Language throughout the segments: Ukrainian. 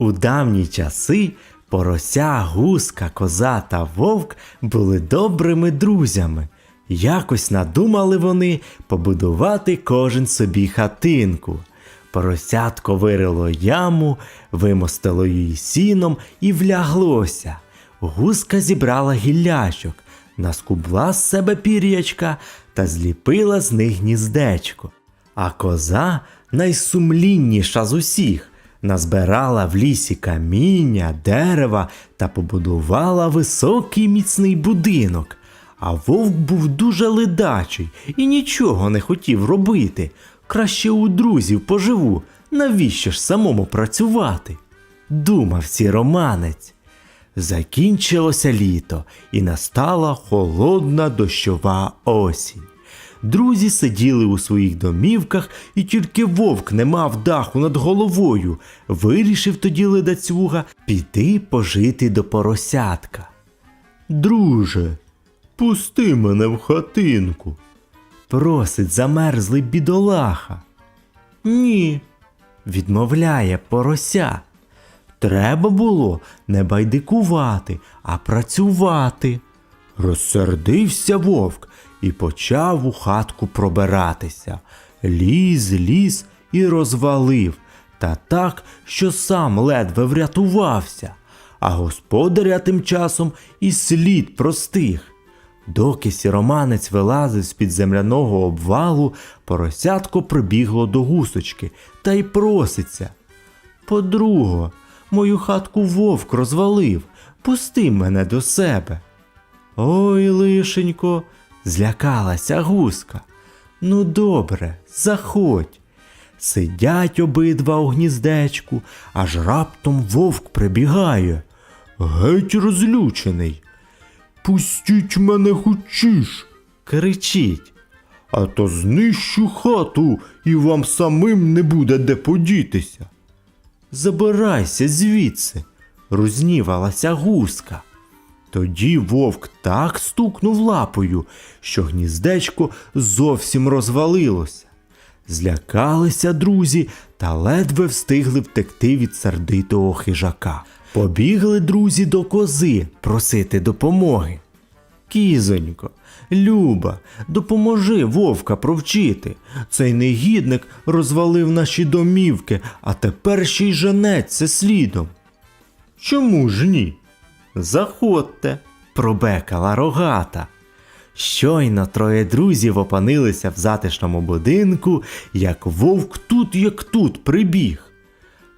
У давні часи порося, гуска, коза та вовк були добрими друзями. Якось надумали вони побудувати кожен собі хатинку. Поросятко вирило яму, вимостило її сіном і вляглося. Гуска зібрала гілляшок, наскубла з себе пір'ячка та зліпила з них гніздечко. А коза, найсумлінніша з усіх, назбирала в лісі каміння, дерева та побудувала високий міцний будинок. А вовк був дуже ледачий і нічого не хотів робити. Краще у друзів поживу, навіщо ж самому працювати? Думав сіроманець. Закінчилося літо, і настала холодна дощова осінь. Друзі сиділи у своїх домівках, і тільки вовк не мав даху над головою. Вирішив тоді ледацюга піти пожити до поросятка. Друже, пусти мене в хатинку. Просить замерзлий бідолаха. Ні, відмовляє порося. Треба було не байдикувати, а працювати. Розсердився вовк і почав у хатку пробиратися. Ліз, ліз і розвалив, та так, що сам ледве врятувався, а господаря тим часом і слід простих. Доки сіроманець вилазив з-під земляного обвалу, поросятко прибігло до гусочки та й проситься. Подруго, мою хатку вовк розвалив, пусти мене до себе. Ой, лишенько, злякалася гуска. Ну, добре, заходь. Сидять обидва у гніздечку, аж раптом вовк прибігає. Геть розлючений. Пустіть мене хочеш, кричить. А то знищу хату і вам самим не буде де подітися. Забирайся звідси, рознівалася гуска. Тоді вовк так стукнув лапою, що гніздечко зовсім розвалилося. Злякалися друзі та ледве встигли втекти від сердитого хижака. Побігли друзі до кози просити допомоги. Кізонько, Люба, допоможи вовка провчити. Цей негідник розвалив наші домівки, а тепер ще й женеться слідом. Чому ж ні? Заходьте, пробекала рогата. Щойно троє друзів опинилися в затишному будинку, як вовк тут, як тут прибіг.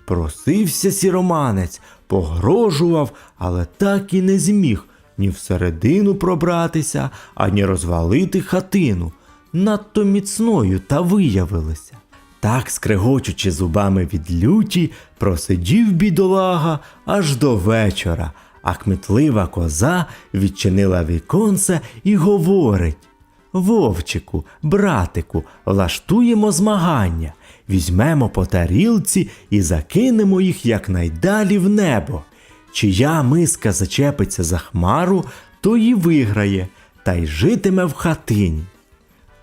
Просився сіроманець, погрожував, але так і не зміг ні всередину пробратися, ані розвалити хатину. Надто міцною та виявилася. Так, скрегочучи зубами від люті, просидів бідолага аж до вечора, а кмітлива коза відчинила віконце і говорить Вовчику, братику, влаштуємо змагання, візьмемо по тарілці і закинемо їх якнайдалі в небо. Чия миска зачепиться за хмару, то і виграє, та й житиме в хатині.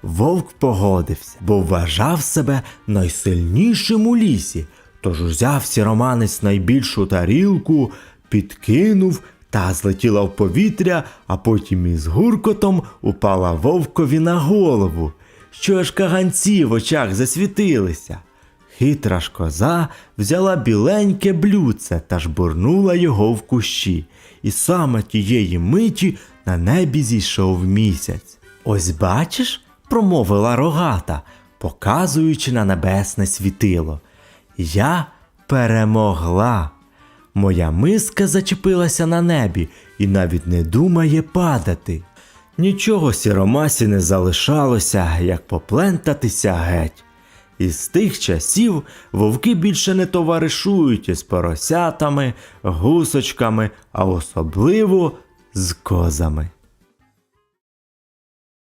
Вовк погодився, бо вважав себе найсильнішим у лісі, тож узяв сіроманець найбільшу тарілку, підкинув та злетіла в повітря, а потім із гуркотом упала вовкові на голову, що аж каганці в очах засвітилися. Хитра ж коза взяла біленьке блюдце та жбурнула його в кущі, і саме тієї миті на небі зійшов місяць. Ось бачиш, промовила рогата, показуючи на небесне світило. Я перемогла. Моя миска зачепилася на небі і навіть не думає падати. Нічого сіромасі не залишалося, як поплентатися геть. І з тих часів вовки більше не товаришують із поросятами, гусочками, а особливо з козами.